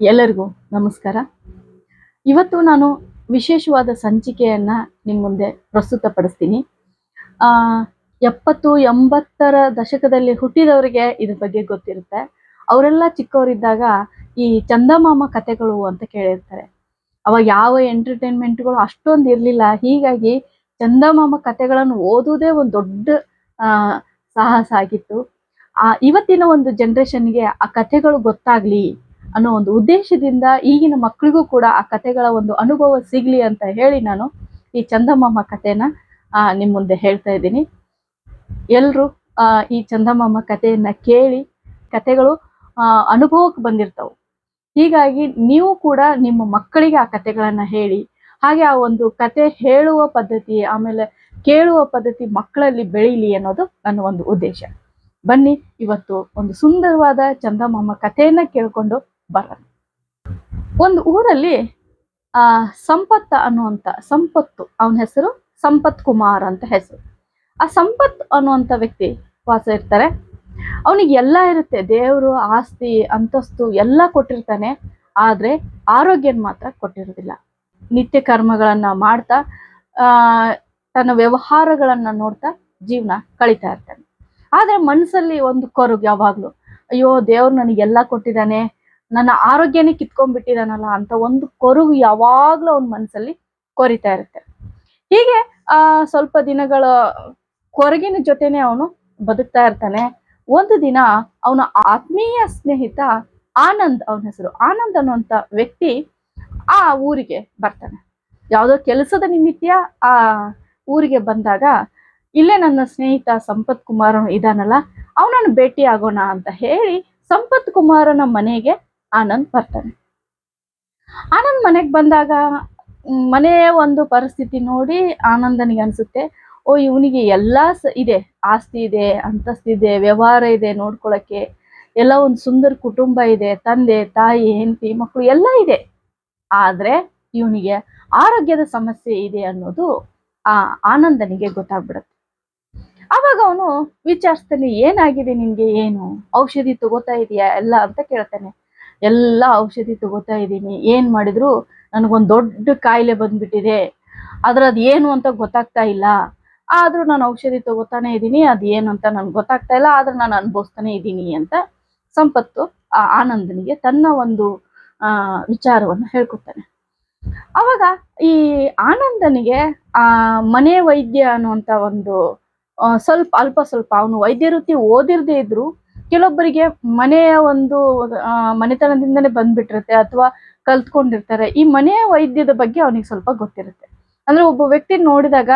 ಎಲ್ಲರಿಗೂ ನಮಸ್ಕಾರ. ಇವತ್ತು ನಾನು ವಿಶೇಷವಾದ ಸಂಚಿಕೆಯನ್ನ ನಿಮ್ಮ ಮುಂದೆ ಪ್ರಸ್ತುತಪಡಿಸ್ತೀನಿ. ಎಪ್ಪತ್ತು ಎಂಬತ್ತರ ದಶಕದಲ್ಲಿ ಹುಟ್ಟಿದವರಿಗೆ ಇದ್ರ ಬಗ್ಗೆ ಗೊತ್ತಿರುತ್ತೆ. ಅವರೆಲ್ಲ ಚಿಕ್ಕವರಿದ್ದಾಗ ಈ ಚಂದಮಾಮ ಕಥೆಗಳು ಅಂತ ಕೇಳಿರ್ತಾರೆ. ಅವಾಗ ಯಾವ ಎಂಟರ್ಟೈನ್ಮೆಂಟ್ಗಳು ಅಷ್ಟೊಂದು ಇರಲಿಲ್ಲ. ಹೀಗಾಗಿ ಚಂದಮಾಮ ಕಥೆಗಳನ್ನು ಓದುವುದೇ ಒಂದು ದೊಡ್ಡ ಸಾಹಸ ಆಗಿತ್ತು. ಆ, ಇವತ್ತಿನ ಒಂದು ಜನ್ರೇಷನ್ಗೆ ಆ ಕಥೆಗಳು ಗೊತ್ತಾಗ್ಲಿ. ಅನ್ನೋ ಒಂದು ಉದ್ದೇಶದಿಂದ ಈಗಿನ ಮಕ್ಕಳಿಗೂ ಕೂಡ ಆ ಕಥೆಗಳ ಒಂದು ಅನುಭವ ಸಿಗ್ಲಿ ಅಂತ ಹೇಳಿ ನಾನು ಈ ಚಂದಮಾಮ ಕಥೆನ ಆ, ನಿಮ್ ಮುಂದೆ ಹೇಳ್ತಾ ಇದ್ದೀನಿ. ಎಲ್ಲರೂ ಈ ಚಂದಮಾಮ ಕಥೆಯನ್ನು ಕೇಳಿ ಕಥೆಗಳು ಅನುಭವಕ್ಕೆ ಬಂದಿರ್ತಾವೆ. ಹೀಗಾಗಿ ನೀವು ಕೂಡ ನಿಮ್ಮ ಮಕ್ಕಳಿಗೆ ಆ ಕಥೆಗಳನ್ನ ಹೇಳಿ ಹಾಗೆ ಆ ಒಂದು ಕತೆ ಹೇಳುವ ಪದ್ಧತಿ ಆಮೇಲೆ ಕೇಳುವ ಪದ್ಧತಿ ಮಕ್ಕಳಲ್ಲಿ ಬೆಳೀಲಿ ಅನ್ನೋದು ನನ್ನ ಒಂದು ಉದ್ದೇಶ. ಬನ್ನಿ ಇವತ್ತು ಒಂದು ಸುಂದರವಾದ ಚಂದಮಾಮ ಕಥೆಯನ್ನ ಕೇಳ್ಕೊಂಡು ಬರೋಣ ಒಂದು ಊರಲ್ಲಿ, ಆ, ಸಂಪತ್ತ ಅನ್ನುವಂತ, ಸಂಪತ್ತು, ಅವನ ಹೆಸರು ಸಂಪತ್ ಕುಮಾರ್ ಅಂತ ಹೆಸರು. ಆ ಸಂಪತ್ ಅನ್ನುವಂತ ವ್ಯಕ್ತಿ ವಾಸ ಇರ್ತಾರೆ. ಅವನಿಗೆ ಎಲ್ಲ ಇರುತ್ತೆ. ದೇವರು, ಆಸ್ತಿ, ಅಂತಸ್ತು ಎಲ್ಲ ಕೊಟ್ಟಿರ್ತಾನೆ. ಆದ್ರೆ ಆರೋಗ್ಯ ಮಾತ್ರ ಕೊಟ್ಟಿರೋದಿಲ್ಲ. ನಿತ್ಯ ಕರ್ಮಗಳನ್ನ ಮಾಡ್ತಾ ತನ್ನ ವ್ಯವಹಾರಗಳನ್ನ ನೋಡ್ತಾ ಜೀವನ ಕಳೀತಾ ಇರ್ತಾನೆ. ಆದ್ರೆ ಮನಸ್ಸಲ್ಲಿ ಒಂದು ಕೊರಗು ಯಾವಾಗ್ಲೂ, ಅಯ್ಯೋ, ದೇವ್ರು ನನಗೆಲ್ಲ ಕೊಟ್ಟಿದ್ದಾನೆ. ನನ್ನ ಆರೋಗ್ಯನೇ ಕಿತ್ಕೊಂಡ್ಬಿಟ್ಟಿದಾನಲ್ಲ ಅಂತ ಒಂದು ಕೊರಗು ಯಾವಾಗ್ಲೂ ಅವನ ಮನಸ್ಸಲ್ಲಿ ಕೊರಿತಾ ಇರುತ್ತೆ. ಹೀಗೆ, ಆ, ಸ್ವಲ್ಪ ದಿನಗಳ ಕೊರಗಿನ ಜೊತೆನೆ ಅವನು ಬದುಕ್ತಾ ಇರ್ತಾನೆ. ಒಂದು ದಿನ ಅವನ ಆತ್ಮೀಯ ಸ್ನೇಹಿತ ಆನಂದ್ ಅವನ ಹೆಸರು. ಆನಂದ್ ಅನ್ನುವಂತ ವ್ಯಕ್ತಿ ಆ ಊರಿಗೆ ಬರ್ತಾನೆ. ಯಾವುದೋ ಕೆಲಸದ ನಿಮಿತ್ತ ಆ ಊರಿಗೆ ಬಂದಾಗ ಇಲ್ಲೇ ನನ್ನ ಸ್ನೇಹಿತ ಸಂಪತ್ ಕುಮಾರ್ ಇದಾನಲ್ಲ ಅವನನ್ನು ಭೇಟಿ ಆಗೋಣ ಅಂತ ಹೇಳಿ ಸಂಪತ್ ಕುಮಾರನ ಮನೆಗೆ ಆನಂದ್ ಬರ್ತಾನೆ. ಆನಂದ್ ಮನೆಗೆ ಬಂದಾಗ ಮನೆಯ ಒಂದು ಪರಿಸ್ಥಿತಿ ನೋಡಿ ಆನಂದನಿಗೆ ಅನ್ಸುತ್ತೆ, ಓ, ಇವನಿಗೆ ಎಲ್ಲ ಸ, ಇದೆ, ಆಸ್ತಿ ಇದೆ ಅಂತಸ್ತಿದೆ ವ್ಯವಹಾರ ಇದೆ ನೋಡ್ಕೊಳಕ್ಕೆ, ಎಲ್ಲ ಒಂದು ಸುಂದರ ಕುಟುಂಬ ಇದೆ, ತಂದೆ, ತಾಯಿ, ಹೆಂಡತಿ ಮಕ್ಕಳು ಎಲ್ಲ ಇದೆ. ಆದ್ರೆ ಇವನಿಗೆ ಆರೋಗ್ಯದ ಸಮಸ್ಯೆ ಇದೆ ಅನ್ನೋದು ಆ ಆನಂದನಿಗೆ ಗೊತ್ತಾಗ್ಬಿಡುತ್ತೆ. ಅವಾಗ ಅವನು ವಿಚಾರಿಸ್ತಾನೆ, ಏನಾಗಿದೆ ನಿನ್ಗೆ ಏನು? ಔಷಧಿ ತಗೋತಾ ಇದೆಯಾ ಎಲ್ಲ ಅಂತ ಕೇಳ್ತಾನೆ. ಎಲ್ಲ ಔಷಧಿ ತಗೋತಾ ಇದ್ದೀನಿ. ಏನ್ ಮಾಡಿದ್ರು ನನಗೊಂದು ದೊಡ್ಡ ಕಾಯಿಲೆ ಬಂದ್ಬಿಟ್ಟಿದೆ. ಅದು ಏನು ಅಂತ ಗೊತ್ತಾಗ್ತಾ ಇಲ್ಲ. ಆದ್ರೂ ನಾನು ಔಷಧಿ ತಗೋತಾನೆ ಇದ್ದೀನಿ. ಅದು ಏನು ಅಂತ ನನ್ಗೆ ಗೊತ್ತಾಗ್ತಾ ಇಲ್ಲ. ಆದ್ರೆ ನಾನು ಅನುಭವಿಸ್ತಾನೆ ಇದ್ದೀನಿ ಅಂತ ಸಂಪತ್ತು ಆ ಆನಂದನಿಗೆ ತನ್ನ ಒಂದು ವಿಚಾರವನ್ನು ಹೇಳ್ಕೊತಾನೆ ಅವಾಗ ಈ ಆನಂದನಿಗೆ ಆ ಮನೆ ವೈದ್ಯ ಅನ್ನುವಂಥ ಒಂದು ಸ್ವಲ್ಪ, ಅಲ್ಪ ಸ್ವಲ್ಪ, ಅವನು ವೈದ್ಯ ವೃತ್ತಿ ಓದಿರದೇ ಇದ್ರು ಕೆಲವೊಬ್ಬರಿಗೆ ಮನೆಯ ಒಂದು ಮನೆತನದಿಂದಲೇ ಬಂದ್ಬಿಟ್ಟಿರುತ್ತೆ ಅಥವಾ ಕಲ್ತ್ಕೊಂಡಿರ್ತಾರೆ. ಈ ಮನೆಯ ವೈದ್ಯದ ಬಗ್ಗೆ ಅವನಿಗೆ ಸ್ವಲ್ಪ ಗೊತ್ತಿರುತ್ತೆ. ಅಂದ್ರೆ ಒಬ್ಬ ವ್ಯಕ್ತಿ ನೋಡಿದಾಗ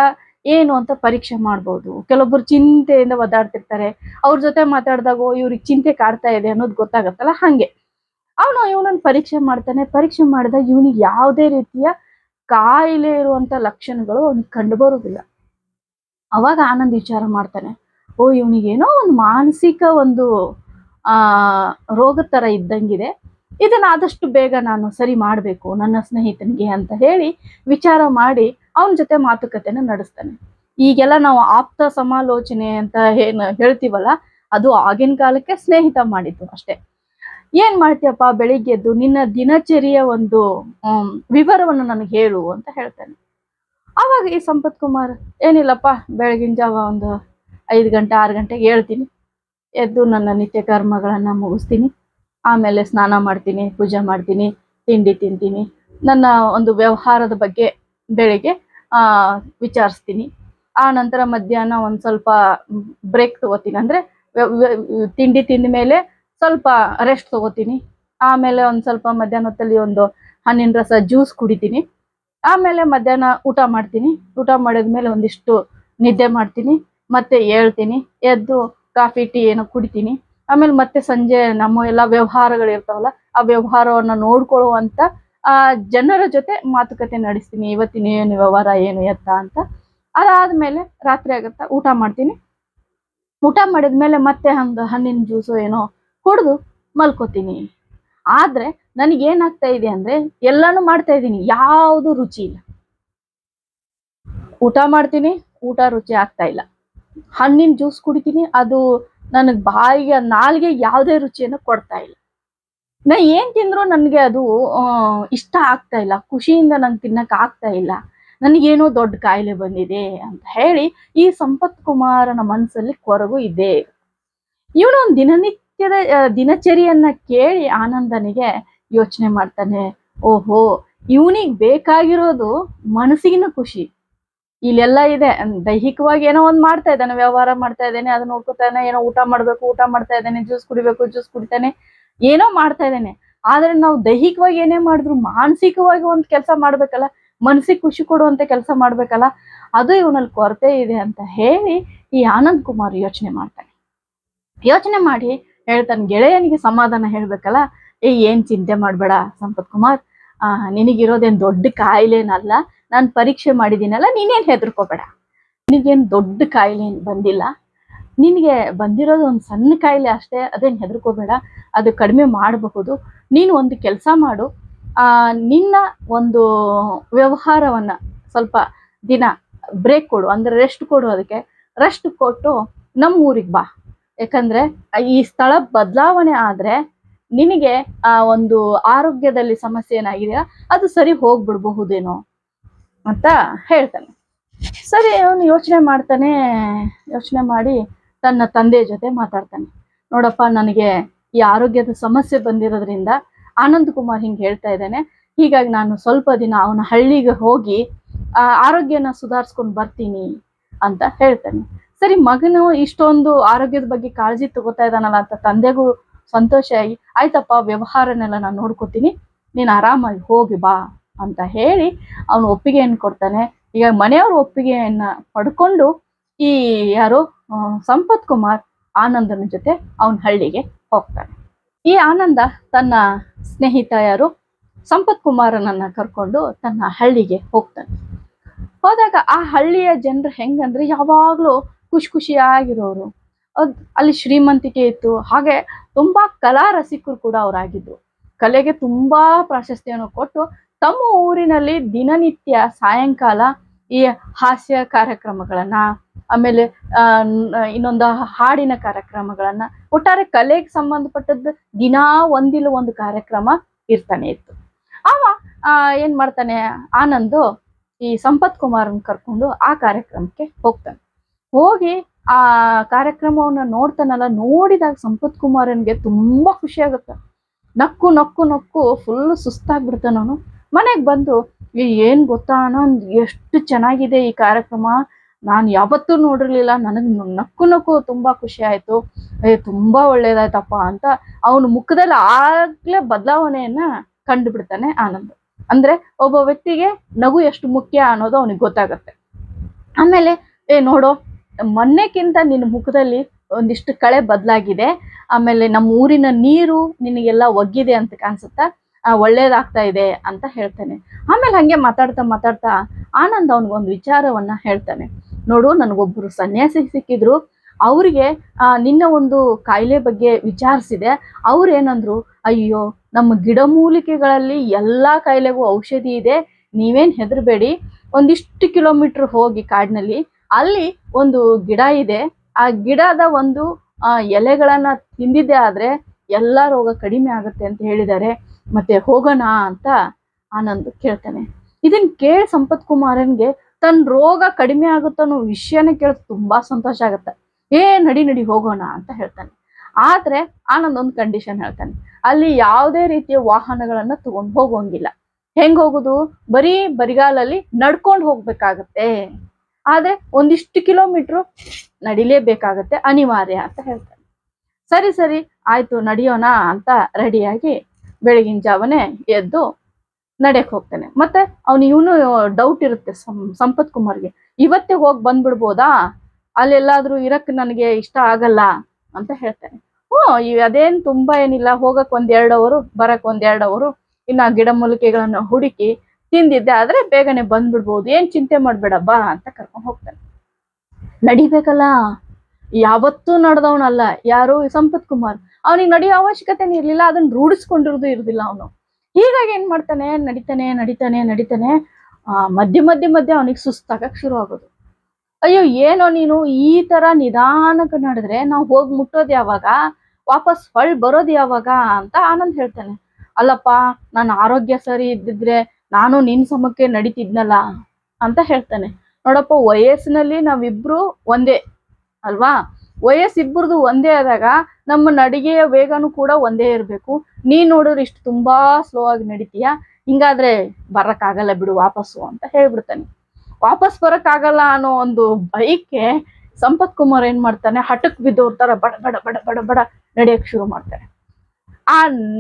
ಏನು ಅಂತ ಪರೀಕ್ಷೆ ಮಾಡ್ಬೋದು. ಕೆಲವೊಬ್ಬರು ಚಿಂತೆಯಿಂದ ಒದ್ದಾಡ್ತಿರ್ತಾರೆ. ಅವ್ರ ಜೊತೆ ಮಾತಾಡಿದಾಗ ಇವ್ರಿಗೆ ಚಿಂತೆ ಕಾಡ್ತಾ ಇದೆ ಅನ್ನೋದು ಗೊತ್ತಾಗತ್ತಲ್ಲ? ಹಂಗೆ. ಅವನು, ಇವನನ್ನ ಪರೀಕ್ಷೆ ಮಾಡ್ತಾನೆ. ಪರೀಕ್ಷೆ ಮಾಡಿದಾಗ ಇವನಿಗೆ ಯಾವುದೇ ರೀತಿಯ ಕಾಯಿಲೆ ಇರುವಂತ ಲಕ್ಷಣಗಳು ಅವನಿಗೆ ಕಂಡು ಬರೋದಿಲ್ಲ. ಅವಾಗ ಆನಂದ್ ವಿಚಾರ ಮಾಡ್ತಾನೆ. ಓ ಇವನಿಗೇನೋ ಒಂದು ಮಾನಸಿಕ ಒಂದು, ಆ ರೋಗದ ತರ ಇದ್ದಂಗಿದೆ. ಇದನ್ನ ಆದಷ್ಟು ಬೇಗ ನಾನು ಸರಿ ಮಾಡಬೇಕು, ನನ್ನ ಸ್ನೇಹಿತನಿಗೆ ಅಂತ ಹೇಳಿ ವಿಚಾರ ಮಾಡಿ ಅವನ ಜೊತೆ ಮಾತುಕತೆನ ನಡೆಸ್ತಾನೆ. ಈಗೆಲ್ಲ ನಾವು ಆಪ್ತ ಸಮಾಲೋಚನೆ ಅಂತ ಏನ್ ಹೇಳ್ತೀವಲ್ಲ, ಅದು ಆಗಿನ ಕಾಲಕ್ಕೆ ಸ್ನೇಹಿತ ಮಾಡಿದ್ದು ಅಷ್ಟೇ. ಏನ್ ಮಾಡ್ತೀಯಪ್ಪ, ಬೆಳಿಗ್ಗೆ ಎದ್ದು ನಿನ್ನ ದಿನಚರಿಯ ಒಂದು ವಿವರವನ್ನು ನನಗೆ ಹೇಳು ಅಂತ ಹೇಳ್ತಾನೆ. ಆವಾಗ ಈ ಸಂಪತ್ ಕುಮಾರ್, ಏನಿಲ್ಲಪ್ಪ, ಬೆಳಗಿನ ಜಾವ ಒಂದು ಐದು ಗಂಟೆ, ಆರು ಗಂಟೆಗೆ ಹೇಳ್ತೀನಿ. ಎದ್ದು ನನ್ನ ನಿತ್ಯ ಕರ್ಮಗಳನ್ನು ಮುಗಿಸ್ತೀನಿ. ಆಮೇಲೆ ಸ್ನಾನ ಮಾಡ್ತೀನಿ, ಪೂಜೆ ಮಾಡ್ತೀನಿ, ತಿಂಡಿ ತಿಂತೀನಿ. ನನ್ನ ಒಂದು ವ್ಯವಹಾರದ ಬಗ್ಗೆ ಬೆಳಿಗ್ಗೆ ವಿಚಾರಿಸ್ತೀನಿ. ಆ ನಂತರ ಮಧ್ಯಾಹ್ನ ಒಂದು ಸ್ವಲ್ಪ ಬ್ರೇಕ್ ತಗೋತೀನಿ. ಅಂದ್ರೆ ತಿಂಡಿ ತಿಂದ ಮೇಲೆ ಸ್ವಲ್ಪ ರೆಸ್ಟ್ ತಗೋತೀನಿ. ಆಮೇಲೆ ಒಂದು ಸ್ವಲ್ಪ ಮಧ್ಯಾಹ್ನ ಹೊತ್ತಲ್ಲಿ ಒಂದು ಹಣ್ಣಿನ ರಸ ಜ್ಯೂಸ್ ಕುಡಿತೀನಿ. ಆಮೇಲೆ ಮಧ್ಯಾಹ್ನ ಊಟ ಮಾಡ್ತೀನಿ. ಊಟ ಮಾಡಿದ ಮೇಲೆ ಒಂದಿಷ್ಟು ನಿದ್ದೆ ಮಾಡ್ತೀನಿ. ಮತ್ತೆ ಹೇಳ್ತೀನಿ, ಎದ್ದು ಕಾಫಿ, ಟೀ ಏನೋ ಕುಡಿತೀನಿ. ಆಮೇಲೆ ಮತ್ತೆ ಸಂಜೆ ನಮ್ಮ ಎಲ್ಲ ವ್ಯವಹಾರಗಳಿರ್ತಾವಲ್ಲ ಆ ವ್ಯವಹಾರವನ್ನ ನೋಡ್ಕೊಳ್ಳುವಂಥ ಆ ಜನರ ಜೊತೆ ಮಾತುಕತೆ ನಡೆಸ್ತೀನಿ. ಇವತ್ತಿನ ಏನು ವ್ಯವಹಾರ, ಏನು ಎತ್ತ ಅಂತ. ಅದಾದ್ಮೇಲೆ ರಾತ್ರಿ ಆಗತ್ತಾ ಊಟ ಮಾಡ್ತೀನಿ. ಊಟ ಮಾಡಿದ್ಮೇಲೆ ಮತ್ತೆ ಒಂದು ಹಣ್ಣಿನ ಜ್ಯೂಸು ಏನೋ ಕುಡಿದು ಮಲ್ಕೋತೀನಿ. ಆದ್ರೆ ನನಗೇನಾಗ್ತಾ ಇದೆ ಅಂದ್ರೆ ಎಲ್ಲಾನು ಮಾಡ್ತಾ ಇದ್ದೀನಿ, ಯಾವುದು ರುಚಿ ಇಲ್ಲ. ಊಟ ಮಾಡ್ತೀನಿ, ಊಟ ರುಚಿ ಆಗ್ತಾ ಇಲ್ಲ. ಹಣ್ಣಿನ ಜ್ಯೂಸ್ ಕುಡಿತೀನಿ, ಅದು ನನಗೆ ಬಾಯಿಗೆ, ನಾಲ್ಗೆ ಯಾವುದೇ ರುಚಿಯನ್ನು ಕೊಡ್ತಾ ಇಲ್ಲ. ನಾ ಏನ್ ತಿಂದ್ರು ನನಗೆ ಅದು ಇಷ್ಟ ಆಗ್ತಾ ಇಲ್ಲ. ಖುಷಿಯಿಂದ ನಂಗೆ ತಿನ್ನಕ್ ಆಗ್ತಾ ಇಲ್ಲ. ನನಗೇನೋ ದೊಡ್ಡ ಕಾಯಿಲೆ ಬಂದಿದೆ ಅಂತ ಹೇಳಿ ಈ ಸಂಪತ್ ಕುಮಾರನ ಮನಸ್ಸಲ್ಲಿ ಕೊರಗು ಇದೆ. ಇವನು ಒಂದು ದಿನನಿತ್ಯದ ದಿನಚರಿಯನ್ನ ಕೇಳಿ ಆನಂದನಿಗೆ ಯೋಚನೆ ಮಾಡ್ತಾನೆ, ಓಹೋ, ಇವನಿಗೆ ಬೇಕಾಗಿರೋದು ಮನಸ್ಸಿಗಿನ ಖುಷಿ. ಇಲ್ಲೆಲ್ಲ ಇದೆ. ದೈಹಿಕವಾಗಿ ಏನೋ ಒಂದ್ ಮಾಡ್ತಾ ಇದ್ದಾನೆ, ವ್ಯವಹಾರ ಮಾಡ್ತಾ ಇದ್ದಾನೆ ಅದನ್ನ ನೋಡ್ಕೊತಾನೆ, ಏನೋ ಊಟ ಮಾಡ್ಬೇಕು, ಊಟ ಮಾಡ್ತಾ ಇದ್ದಾನೆ, ಜ್ಯೂಸ್ ಕುಡಿಬೇಕು, ಜ್ಯೂಸ್ ಕುಡಿತಾನೆ, ಏನೋ ಮಾಡ್ತಾ ಇದ್ದಾನೆ. ಆದ್ರೆ ನಾವು ದೈಹಿಕವಾಗಿ ಏನೇ ಮಾಡಿದ್ರು, ಮಾನಸಿಕವಾಗಿ ಒಂದ್ ಕೆಲಸ ಮಾಡ್ಬೇಕಲ್ಲ ಮನಸ್ಸಿಗೆ ಖುಷಿ ಕೊಡುವಂತ ಕೆಲಸ ಮಾಡ್ಬೇಕಲ್ಲ, ಅದು ಇವನಲ್ಲಿ ಕೊರತೆ ಇದೆ ಅಂತ ಹೇಳಿ ಈ ಆನಂದ್ ಕುಮಾರ್ ಯೋಚನೆ ಮಾಡ್ತಾನೆ. ಯೋಚನೆ ಮಾಡಿ ಹೇಳ್ತಾನೆ, ಗೆಳೆಯನಿಗೆ ಸಮಾಧಾನ ಹೇಳ್ಬೇಕಲ್ಲ ಏ ಏನ್ ಚಿಂತೆ ಮಾಡ್ಬೇಡ ಸಂಪತ್ ಕುಮಾರ್. ಆ, ನಿನಗಿರೋದೇನ್ ದೊಡ್ಡ ಕಾಯಿಲೆನಲ್ಲ ನಾನು ಪರೀಕ್ಷೆ ಮಾಡಿದ್ದೀನಲ್ಲ ನೀನೇನು ಹೆದರ್ಕೋಬೇಡ. ನಿನಗೇನು ದೊಡ್ಡ ಕಾಯಿಲೆ ಬಂದಿಲ್ಲ. ನಿನಗೆ ಬಂದಿರೋದು ಒಂದು ಸಣ್ಣ ಕಾಯಿಲೆ ಅಷ್ಟೇ, ಅದೇನು ಹೆದರ್ಕೋಬೇಡ. ಅದು ಕಡಿಮೆ ಮಾಡಬಹುದು. ನೀನು ಒಂದು ಕೆಲಸ ಮಾಡು. ನಿನ್ನ ಒಂದು ವ್ಯವಹಾರವನ್ನ ಸ್ವಲ್ಪ ದಿನ ಬ್ರೇಕ್ ಕೊಡು, ಅಂದ್ರೆ ರೆಸ್ಟ್ ಕೊಡು ಅದಕ್ಕೆ. ರೆಸ್ಟ್ ಕೊಟ್ಟು ನಮ್ಮ ಊರಿಗೆ ಬಾ. ಯಾಕಂದ್ರೆ ಈ ಸ್ಥಳ ಬದಲಾವಣೆ ಆದ್ರೆ ನಿನಗೆ ಆ ಒಂದು ಆರೋಗ್ಯದಲ್ಲಿ ಸಮಸ್ಯೆ ಏನಾಗಿದೆಯಾ ಅದು ಸರಿ ಹೋಗ್ಬಿಡ್ಬಹುದೇನೋ. ಅಂತ ಹೇಳ್ತಾನೆ. ಸರಿ, ಅವನು ಯೋಚನೆ ಮಾಡ್ತಾನೆ, ಯೋಚನೆ ಮಾಡಿ ತನ್ನ ತಂದೆ ಜೊತೆ ಮಾತಾಡ್ತಾನೆ. ನೋಡಪ್ಪ, ನನಗೆ ಈ ಆರೋಗ್ಯದ ಸಮಸ್ಯೆ ಬಂದಿರೋದ್ರಿಂದ ಆನಂದ್ ಕುಮಾರ್ ಹಿಂಗೆ ಹೇಳ್ತಾ ಇದ್ದಾನೆ. ಹೀಗಾಗಿ ನಾನು ಸ್ವಲ್ಪ ದಿನ ಅವನ ಹಳ್ಳಿಗೆ ಹೋಗಿ ಆರೋಗ್ಯನ ಸುಧಾರಿಸ್ಕೊಂಡು ಬರ್ತೀನಿ ಅಂತ ಹೇಳ್ತಾನೆ. ಸರಿ, ಮಗನು ಇಷ್ಟೊಂದು ಆರೋಗ್ಯದ ಬಗ್ಗೆ ಕಾಳಜಿ ತಗೋತಾ ಇದ್ದಾನಲ್ಲ ಅಂತ ತಂದೆಗೂ ಸಂತೋಷ ಆಗಿ, ಆಯ್ತಪ್ಪ, ವ್ಯವಹಾರನೆಲ್ಲ ನಾನು ನೋಡ್ಕೋತೀನಿ. ನೀನು ಆರಾಮಾಗಿ ಹೋಗಿ ಬಾ. ಅಂತ ಹೇಳಿ ಅವನು ಒಪ್ಪಿಗೆಯನ್ನು ಕೊಡ್ತಾನೆ. ಈಗ ಮನೆಯವ್ರ ಒಪ್ಪಿಗೆಯನ್ನ ಪಡ್ಕೊಂಡು ಈ ಯಾರು ಸಂಪತ್ ಕುಮಾರ್ ಆನಂದನ ಜೊತೆ ಅವನ ಹಳ್ಳಿಗೆ ಹೋಗ್ತಾನೆ. ಈ ಆನಂದ ತನ್ನ ಸ್ನೇಹಿತ ಯಾರು, ಸಂಪತ್ ಕುಮಾರನನ್ನ ಕರ್ಕೊಂಡು ತನ್ನ ಹಳ್ಳಿಗೆ ಹೋಗ್ತಾನೆ. ಹೋದಾಗ ಆ ಹಳ್ಳಿಯ ಜನರು ಹೆಂಗಂದ್ರೆ ಯಾವಾಗ್ಲೂ ಖುಷಿ ಖುಷಿಯಾಗಿರೋರು. ಅಲ್ಲಿ ಶ್ರೀಮಂತಿಕೆ ಇತ್ತು, ಹಾಗೆ ತುಂಬಾ ಕಲಾ ರಸಿಕರು ಕೂಡ ಅವರಾಗಿದ್ರು. ಕಲೆಗೆ ತುಂಬಾ ಪ್ರಾಶಸ್ತ್ಯವನ್ನು ಕೊಟ್ಟು ತಮ್ಮ ಊರಿನಲ್ಲಿ ದಿನನಿತ್ಯ ಸಾಯಂಕಾಲ ಈ ಹಾಸ್ಯ ಕಾರ್ಯಕ್ರಮಗಳನ್ನ, ಆಮೇಲೆ ಇನ್ನೊಂದು ಹಾಡಿನ ಕಾರ್ಯಕ್ರಮಗಳನ್ನ, ಒಟ್ಟಾರೆ ಕಲೆಗೆ ಸಂಬಂಧಪಟ್ಟದ್ದು ದಿನಾ ಒಂದಿಲ್ಲ ಒಂದು ಕಾರ್ಯಕ್ರಮ ಇರ್ತಾನೆ ಇತ್ತು. ಅವ ಏನ್ ಮಾಡ್ತಾನೆ, ಆನಂದು ಈ ಸಂಪತ್ ಕುಮಾರನ್ ಕರ್ಕೊಂಡು ಆ ಕಾರ್ಯಕ್ರಮಕ್ಕೆ ಹೋಗ್ತಾನೆ. ಹೋಗಿ ಆ ಕಾರ್ಯಕ್ರಮವನ್ನ ನೋಡ್ತಾನಲ್ಲ, ನೋಡಿದಾಗ ಸಂಪತ್ ಕುಮಾರನ್ಗೆ ತುಂಬಾ ಖುಷಿ ಆಗುತ್ತೆ. ನಕ್ಕು ನಕ್ಕು ನಕ್ಕು ಫುಲ್ ಸುಸ್ತಾಗ್ಬಿಡ್ತಾನ ಅವನು. ಮನೆಗೆ ಬಂದು "ಏ, ಏನ್ ಗೊತ್ತಾ ನಾನು ಎಷ್ಟು ಚೆನ್ನಾಗಿದೆ ಈ ಕಾರ್ಯಕ್ರಮ. ನಾನು ಯಾವತ್ತೂ ನೋಡಿರಲಿಲ್ಲ ನನಗೆ ನಕ್ಕು ನಕ್ಕು ತುಂಬಾ ಖುಷಿ ಆಯ್ತು. ಏ ತುಂಬಾ ಒಳ್ಳೇದಾಯ್ತಪ್ಪ ಅಂತ ಅವನ ಮುಖದಲ್ಲಿ ಆಗ್ಲೇ ಬದಲಾವಣೆಯನ್ನ ಕಂಡು ಬಿಡ್ತಾನೆ ಆನಂದ್. ಅಂದ್ರೆ ಒಬ್ಬ ವ್ಯಕ್ತಿಗೆ ನಗು ಎಷ್ಟು ಮುಖ್ಯ ಅನ್ನೋದು ಅವನಿಗೆ ಗೊತ್ತಾಗುತ್ತೆ. ಆಮೇಲೆ ಏ ನೋಡೋ ಮೊನ್ನೆಕ್ಕಿಂತ ನಿನ್ನ ಮುಖದಲ್ಲಿ ಒಂದಿಷ್ಟು ಕಳೆ ಬದಲಾಗಿದೆ. ಆಮೇಲೆ ನಮ್ಮ ಊರಿನ ನೀರು ನಿನಗೆಲ್ಲ ಒಗ್ಗಿದೆ ಅಂತ ಕಾಣಿಸುತ್ತಾ? ಒಳ್ಳೇದಾಗ್ತಾ ಇದೆ ಅಂತ ಹೇಳ್ತಾನೆ. ಆಮೇಲೆ ಹಂಗೆ ಮಾತಾಡ್ತಾ ಮಾತಾಡ್ತಾ ಆನಂದ್ ಅವನಿಗೊಂದು ವಿಚಾರವನ್ನ ಹೇಳ್ತಾನೆ. ನೋಡು, ನನಗೊಬ್ರು ಸನ್ಯಾಸಿ ಸಿಕ್ಕಿದ್ರು. ಅವ್ರಿಗೆ ನಿನ್ನ ಒಂದು ಕಾಯಿಲೆ ಬಗ್ಗೆ ವಿಚಾರಿಸಿದೆ. ಅವ್ರೇನಂದ್ರು, ಅಯ್ಯೋ, ನಮ್ಮ ಗಿಡಮೂಲಿಕೆಗಳಲ್ಲಿ ಎಲ್ಲಾ ಕಾಯಿಲೆಗೂ ಔಷಧಿ ಇದೆ. ನೀವೇನ್ ಹೆದರ್ಬೇಡಿ. ಒಂದಿಷ್ಟು ಕಿಲೋಮೀಟರ್ ಹೋಗಿ ಕಾಡಿನಲ್ಲಿ. ಅಲ್ಲಿ ಒಂದು ಗಿಡ ಇದೆ. ಆ ಗಿಡದ ಒಂದು ಎಲೆಗಳನ್ನ ತಿಂದಿದ್ದೆ ಆದ್ರೆ ಎಲ್ಲಾ ರೋಗ ಕಡಿಮೆ ಆಗುತ್ತೆ ಅಂತ ಹೇಳಿದ್ದಾರೆ. ಮತ್ತೆ ಹೋಗೋಣ ಅಂತ ಆನಂದ್ ಕೇಳ್ತಾನೆ. ಇದನ್ ಕೇಳಿ ಸಂಪತ್ ಕುಮಾರನ್ಗೆ ತನ್ನ ರೋಗ ಕಡಿಮೆ ಆಗುತ್ತೋ ಅನ್ನೋ ವಿಷಯನೇ ಕೇಳಿ ತುಂಬಾ ಸಂತೋಷ ಆಗುತ್ತೆ. ಏ, ನಡಿ ನಡಿ, ಹೋಗೋಣ ಅಂತ ಹೇಳ್ತಾನೆ. ಆದ್ರೆ ಆನಂದ್ ಒಂದು ಕಂಡೀಷನ್ ಹೇಳ್ತಾನೆ. ಅಲ್ಲಿ ಯಾವುದೇ ರೀತಿಯ ವಾಹನಗಳನ್ನ ತಗೊಂಡ್ ಹೋಗೋಂಗಿಲ್ಲ. ಹೆಂಗ್ ಹೋಗುದು? ಬರೀ ಬರಿಗಾಲಲ್ಲಿ ನಡ್ಕೊಂಡು ಹೋಗ್ಬೇಕಾಗತ್ತೆ. ಆದ್ರೆ ಒಂದಿಷ್ಟು ಕಿಲೋಮೀಟ್ರು ನಡಿಲೇಬೇಕಾಗತ್ತೆ ಅನಿವಾರ್ಯ ಅಂತ ಹೇಳ್ತಾನೆ. ಸರಿ ಸರಿ, ಆಯ್ತು, ನಡಿಯೋಣ ಅಂತ ರೆಡಿಯಾಗಿ ಬೆಳಗಿನ ಜಾವನೆ ಎದ್ದು ನಡೆಯಕ್ ಹೋಗ್ತಾನೆ. ಮತ್ತೆ ಅವ್ನು ಇವನು ಡೌಟ್ ಇರುತ್ತೆ ಸಂಪತ್ ಕುಮಾರ್ಗೆ. ಇವತ್ತೇ ಹೋಗಿ ಬಂದ್ಬಿಡ್ಬೋದಾ? ಅಲ್ಲೆಲ್ಲಾದ್ರೂ ಇರಕ್ ನನಗೆ ಇಷ್ಟ ಆಗಲ್ಲ ಅಂತ ಹೇಳ್ತಾನೆ. ಹ್ಮ್ ಅದೇನ್ ತುಂಬಾ ಏನಿಲ್ಲ. ಹೋಗಕ್ ಒಂದ್ ಎರಡು ಅವರು ಬರಕ್ ಒಂದ್ ಎರಡು ಅವರು ಇನ್ನ ಗಿಡಮೂಲಿಕೆಗಳನ್ನ ಹುಡುಕಿ ತಿಂದಿದ್ದೆ ಆದ್ರೆ ಬೇಗನೆ ಬಂದ್ಬಿಡ್ಬೋದು. ಏನ್ ಚಿಂತೆ ಮಾಡ್ಬೇಡ, ಬಾ ಅಂತ ಕರ್ಕೊಂಡು ಹೋಗ್ತಾನೆ. ನಡಿಬೇಕಲ್ಲ? ಯಾವತ್ತೂ ನಡೆದವನಲ್ಲ. ಯಾರು? ಸಂಪತ್ ಕುಮಾರ್. ಅವನಿಗೆ ನಡೆಯೋ ಅವಶ್ಯಕತೆನೇ ಇರ್ಲಿಲ್ಲ ಅದನ್ನ ರೂಢಿಸ್ಕೊಂಡಿರೋದು ಇರ್ಲಿಲ್ಲ ಅವನು. ಹೀಗಾಗಿ ಏನ್ ಮಾಡ್ತಾನೆ? ನಡಿತಾನೆ ನಡಿತಾನೆ ನಡಿತಾನೆ. ಆ, ಮಧ್ಯ ಮಧ್ಯ, ಮಧ್ಯೆ ಅವನಿಗೆ ಸುಸ್ತಾಗಕ್ ಶುರು ಆಗೋದು. ಅಯ್ಯೋ, ಏನೋ ನೀನು ಈ ತರ ನಿಧಾನಕ್ಕೆ ನಡೆದ್ರೆ ನಾವು ಹೋಗಿ ಮುಟ್ಟೋದು ಯಾವಾಗ? ವಾಪಸ್ ಹೊಳ್ ಬರೋದು ಯಾವಾಗ ಅಂತ ಆನಂದ್ ಹೇಳ್ತಾನೆ. ಅಲ್ಲಪ್ಪ ನನ್ನ ಆರೋಗ್ಯ ಸರಿ ಇದ್ದಿದ್ರೆ ನಾನು ನಿನ್ ಸಮಕ್ಕೆ ನಡೀತಿದ್ನಲ್ಲ ಅಂತ ಹೇಳ್ತಾನೆ. ನೋಡಪ್ಪ, ವಯಸ್ಸಿನಲ್ಲಿ ನಾವಿಬ್ರು ಒಂದೇ, ಅಲ್ವಾ? ವಯಸ್ಸು ಇಬ್ಬರದು ಒಂದೇ ಆದಾಗ ನಮ್ಮ ನಡಿಗೆಯ ವೇಗನೂ ಕೂಡ ಒಂದೇ ಇರಬೇಕು. ನೀನ್ ನೋಡಿದ್ರೆ ಇಷ್ಟು ತುಂಬಾ ಸ್ಲೋ ಆಗಿ ನಡಿತೀಯ. ಹಿಂಗಾದ್ರೆ ಬರಕ್ಕಾಗಲ್ಲ ಬಿಡು, ವಾಪಸ್ಸು ಅಂತ ಹೇಳ್ಬಿಡ್ತಾನೆ. ವಾಪಸ್ ಬರೋಕ್ಕಾಗಲ್ಲ ಅನ್ನೋ ಒಂದು ಬೈಕ್ಗೆ ಸಂಪತ್ ಕುಮಾರ್ ಏನ್ ಮಾಡ್ತಾನೆ, ಹಠಕ್ ಬಿದ್ದವ್ರ ತರ ಬಡ ಬಡ ಬಡ ಬಡ ಬಡ ನಡೆಯಕ್ಕೆ ಶುರು ಮಾಡ್ತಾನೆ ಆ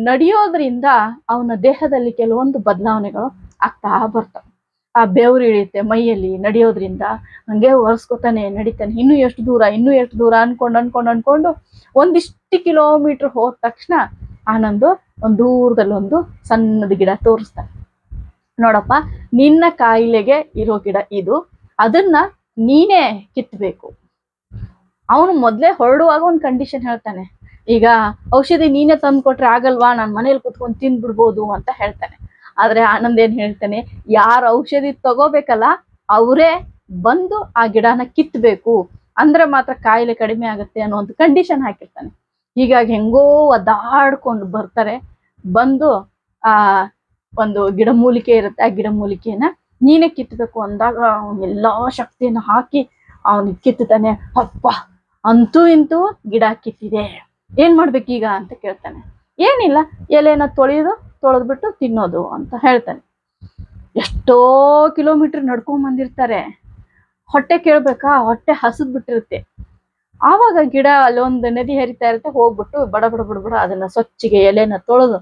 ನಡೆಯೋದ್ರಿಂದ ಅವನ ದೇಹದಲ್ಲಿ ಕೆಲವೊಂದು ಬದಲಾವಣೆಗಳು ಆಗ್ತಾ ಬರ್ತವೆ. ಆ ಬೆವರು ಇಳಿಯುತ್ತೆ ಮೈಯಲ್ಲಿ ನಡೆಯೋದ್ರಿಂದ. ಹಂಗೆ ಒರೆಸ್ಕೊತಾನೆ ನಡಿತಾನೆ. ಇನ್ನೂ ಎಷ್ಟು ದೂರ, ಇನ್ನೂ ಎಷ್ಟು ದೂರ ಅನ್ಕೊಂಡು ಅನ್ಕೊಂಡು ಅನ್ಕೊಂಡು ಒಂದಿಷ್ಟು ಕಿಲೋಮೀಟರ್ ಹೋದ ತಕ್ಷಣ ಆನಂದು ಒಂದು ದೂರದಲ್ಲಿ ಒಂದು ಸಣ್ಣದ ಗಿಡ ತೋರಿಸ್ತಾನೆ. ನೋಡಪ್ಪ, ನಿನ್ನ ಕಾಯಿಲೆಗೆ ಇರೋ ಗಿಡ ಇದು. ಅದನ್ನ ನೀನೇ ಕಿತ್ತಬೇಕು ಅವನು ಮೊದ್ಲೇ ಹೊರಡುವಾಗ ಒಂದು ಕಂಡೀಷನ್ ಹೇಳ್ತಾನೆ. ಈಗ ಔಷಧಿ ನೀನೇ ತಂದು ಕೊಟ್ರೆ ಆಗಲ್ವಾ? ನಾನು ಮನೇಲಿ ಕುತ್ಕೊಂಡು ತಿಂದ್ಬಿಡ್ಬೋದು ಅಂತ ಹೇಳ್ತಾನೆ. ಆದ್ರೆ ಆನಂದ್ ಏನ್ ಹೇಳ್ತಾನೆ, ಯಾರ ಔಷಧಿ ತಗೋಬೇಕಲ್ಲ, ಅವರೇ ಬಂದು ಆ ಗಿಡನ ಕಿತ್ಬೇಕು. ಅಂದ್ರೆ ಮಾತ್ರ ಕಾಯಿಲೆ ಕಡಿಮೆ ಆಗುತ್ತೆ ಅನ್ನೋ ಒಂದು ಕಂಡೀಷನ್ ಹಾಕಿರ್ತಾನೆ. ಹೀಗಾಗಿ ಹೆಂಗೋ ಒದ್ದಾಡ್ಕೊಂಡು ಬರ್ತಾರೆ, ಬಂದು ಆ ಒಂದು ಗಿಡಮೂಲಿಕೆ ಇರುತ್ತೆ, ಆ ಗಿಡಮೂಲಿಕೆಯನ್ನ ನೀನೇ ಕಿತ್ತಬೇಕು ಅಂದಾಗ ಅವ್ನ್ ಎಲ್ಲಾ ಶಕ್ತಿಯನ್ನು ಹಾಕಿ ಅವನಿಗೆ ಕಿತ್ತಾನೆ ಅಪ್ಪ, ಅಂತೂ ಇಂತೂ ಗಿಡ ಕಿತ್ತಿದೆ. ಏನ್ ಮಾಡ್ಬೇಕೀಗ ಅಂತ ಕೇಳ್ತಾನೆ. ಏನಿಲ್ಲ, ಎಲೆನ ತೊಳೆಯೋದು ತೊಳೆದ್ಬಿಟ್ಟು ತಿನ್ನೋದು ಅಂತ ಹೇಳ್ತಾನೆ ಎಷ್ಟೋ ಕಿಲೋಮೀಟರ್ ನಡ್ಕೊಂಡ್ ಬಂದಿರ್ತಾರೆ. ಹೊಟ್ಟೆ ಕೇಳ್ಬೇಕಾ? ಹೊಟ್ಟೆ ಹಸಿದ್ ಬಿಟ್ಟಿರುತ್ತೆ ಆವಾಗ ಗಿಡ ಅಲ್ಲೊಂದು ನದಿ ಹರಿತಾ ಇರುತ್ತೆ, ಹೋಗ್ಬಿಟ್ಟು ಬಡ ಬಡ ಬಡ ಬಡ ಅದನ್ನ ಸ್ವಚ್ಛಗೆ ಎಲೆನ ತೊಳೆದು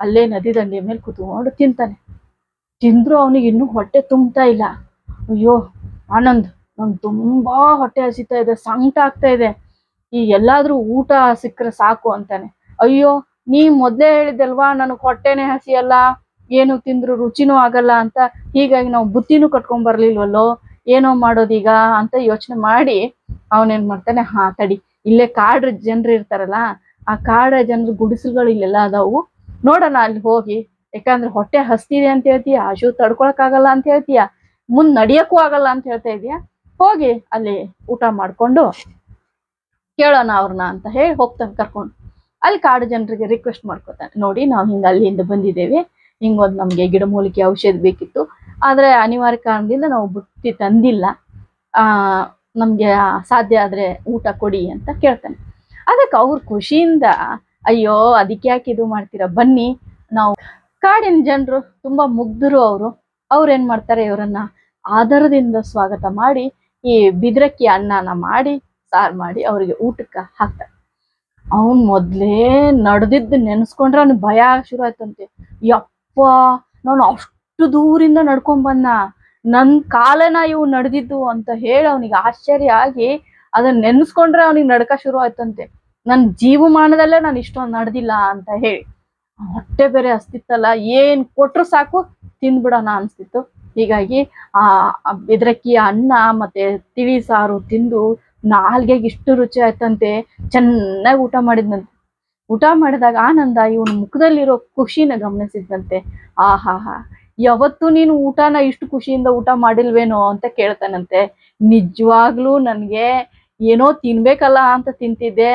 ಅಲ್ಲೇ ನದಿ ದಂಡೆಯ ಮೇಲೆ ಕುತ್ಕೊಂಡು ತಿಂತಾನೆ. ತಿಂದ್ರು ಅವನಿಗೆ ಇನ್ನೂ ಹೊಟ್ಟೆ ತುಂಬ್ತಾ ಇಲ್ಲ. ಅಯ್ಯೋ, ಆನಂದ್, ನಂಗೆ ತುಂಬಾ ಹೊಟ್ಟೆ ಹಸಿತಾ ಇದೆ, ಸಂಕಟ ಆಗ್ತಾ ಇದೆ. ಈ ಎಲ್ಲಾದ್ರೂ ಊಟ ಸಿಕ್ಕರೆ ಸಾಕು ಅಂತಾನೆ. ಅಯ್ಯೋ ನೀ ಮೊದ್ಲೇ ಹೇಳಿದ್ದಲ್ವಾ ನನಗ್ ಹೊಟ್ಟೆನೆ ಹಸಿಯಲ್ಲ, ಏನು ತಿಂದ್ರು ರುಚಿನೂ ಆಗಲ್ಲ ಅಂತ. ಹೀಗಾಗಿ ನಾವು ಬುತ್ತಿನೂ ಕಟ್ಕೊಂಡ್ ಬರ್ಲಿಲ್ವಲ್ಲೋ, ಏನೋ ಮಾಡೋದೀಗ ಅಂತ ಯೋಚನೆ ಮಾಡಿ ಅವನೇನ್ ಮಾಡ್ತಾನೆ, ಹಾ, ತಡಿ. ಇಲ್ಲೇ ಕಾಡ್ರ ಜನರು ಇರ್ತಾರಲ್ಲ, ಆ ಕಾಡ ಜನರ ಗುಡಿಸಲುಗಳು ಇಲ್ಲೆಲ್ಲ ಅದಾವು. ನೋಡೋಣ ಅಲ್ಲಿ ಹೋಗಿ. ಯಾಕಂದ್ರೆ ಹೊಟ್ಟೆ ಹಸ್ತಿದೆ ಅಂತ ಹೇಳ್ತೀಯ ಹಸು ತಡ್ಕೊಳಕ್ ಆಗಲ್ಲ ಅಂತ ಹೇಳ್ತೀಯ, ಮುಂದ್ ನಡಿಯಕ್ಕೂ ಆಗಲ್ಲ ಅಂತ ಹೇಳ್ತಾ ಇದೀಯ? ಹೋಗಿ ಅಲ್ಲಿ ಊಟ ಮಾಡ್ಕೊಂಡು ಕೇಳೋಣ ಅವ್ರನ್ನ ಅಂತ ಹೇಳಿ ಹೋಗ್ತಾನೆ ಕರ್ಕೊಂಡು. ಅಲ್ಲಿ ಕಾಡು ಜನರಿಗೆ ರಿಕ್ವೆಸ್ಟ್ ಮಾಡ್ಕೊತಾನೆ. ನೋಡಿ, ನಾವು ಹಿಂಗೆ ಅಲ್ಲಿಂದ ಬಂದಿದ್ದೇವೆ. ಹಿಂಗೊಂದು ನಮಗೆ ಗಿಡಮೂಲಿಕೆ ಔಷಧಿ ಬೇಕಿತ್ತು. ಆದ್ರೆ ಅನಿವಾರ್ಯ ಕಾರಣದಿಂದ ನಾವು ಬುತ್ತಿ ತಂದಿಲ್ಲ. ನಮ್ಗೆ ಸಾಧ್ಯ ಆದ್ರೆ ಊಟ ಕೊಡಿ ಅಂತ ಕೇಳ್ತಾನೆ. ಅದಕ್ಕೆ ಅವ್ರ ಖುಷಿಯಿಂದ, ಅಯ್ಯೋ, ಅದಕ್ಕೆ ಯಾಕೆ ಇದು ಮಾಡ್ತೀರಾ? ಬನ್ನಿ, ನಾವು ಕಾಡಿನ ಜನರು ತುಂಬಾ ಮುಗ್ಧರು ಅವರು. ಅವ್ರು ಏನ್ ಮಾಡ್ತಾರೆ? ಇವರನ್ನ ಆದರದಿಂದ ಸ್ವಾಗತ ಮಾಡಿ, ಈ ಬಿದ್ರಕ್ಕಿ ಅನ್ನನ ಮಾಡಿ, ಸಾರು ಮಾಡಿ ಅವರಿಗೆ ಊಟಕ್ಕೆ ಹಾಕ್ತಾರೆ. ಅವನ್ ಮೊದ್ಲೇ ನಡೆದಿದ್ದು ನೆನ್ಸ್ಕೊಂಡ್ರೆ ಅವ್ನಿಗೆ ಭಯ ಶುರು ಆಯ್ತಂತೆ ಯಪ್ಪ, ನಾನು ಅಷ್ಟು ದೂರಿಂದ ನಡ್ಕೊಂಡ್ ಬಂದ ನನ್ ಕಾಲನ ಇವು ನಡೆದಿದ್ದು ಅಂತ ಹೇಳಿ ಅವನಿಗೆ ಆಶ್ಚರ್ಯ ಆಗಿ ಅದನ್ನ ನೆನ್ಸ್ಕೊಂಡ್ರೆ ಅವನಿಗೆ ನಡ್ಕ ಶುರು ಆಯ್ತಂತೆ ನನ್ ಜೀವಮಾನದಲ್ಲೇ ನಾನು ಇಷ್ಟೊಂದು ನಡೆದಿಲ್ಲ ಅಂತ ಹೇಳಿ. ಹೊಟ್ಟೆ ಬೇರೆ ಅಸ್ತಿತ್ತಲ್ಲ ಏನ್ ಕೊಟ್ರು ಸಾಕು ತಿಂದ್ಬಿಡೋಣ ಅನ್ಸ್ತಿತ್ತು. ಹೀಗಾಗಿ ಆ ಬೆದರಕ್ಕಿ ಅನ್ನ ಮತ್ತೆ ತಿಳಿ ಸಾರು ತಿಂದು ನಾಲ್ಗೆಗೆ ಇಷ್ಟು ರುಚಿ ಆಯ್ತಂತೆ. ಚೆನ್ನಾಗಿ ಊಟ ಮಾಡಿದ್ನಂತೆ. ಊಟ ಮಾಡಿದಾಗ ಆನಂದ ಇವನ ಮುಖದಲ್ಲಿರೋ ಖುಷಿನ ಗಮನಿಸಿದಂತೆ ಆಹಾಹಾ, ಯಾವತ್ತು ನೀನು ಊಟನ ಇಷ್ಟು ಖುಷಿಯಿಂದ ಊಟ ಮಾಡಿಲ್ವೇನೋ ಅಂತ ಕೇಳ್ತಾನಂತೆ. ನಿಜವಾಗ್ಲೂ ನನ್ಗೆ ಏನೋ ತಿನ್ಬೇಕಲ್ಲ ಅಂತ ತಿಂತಿದ್ದೆ.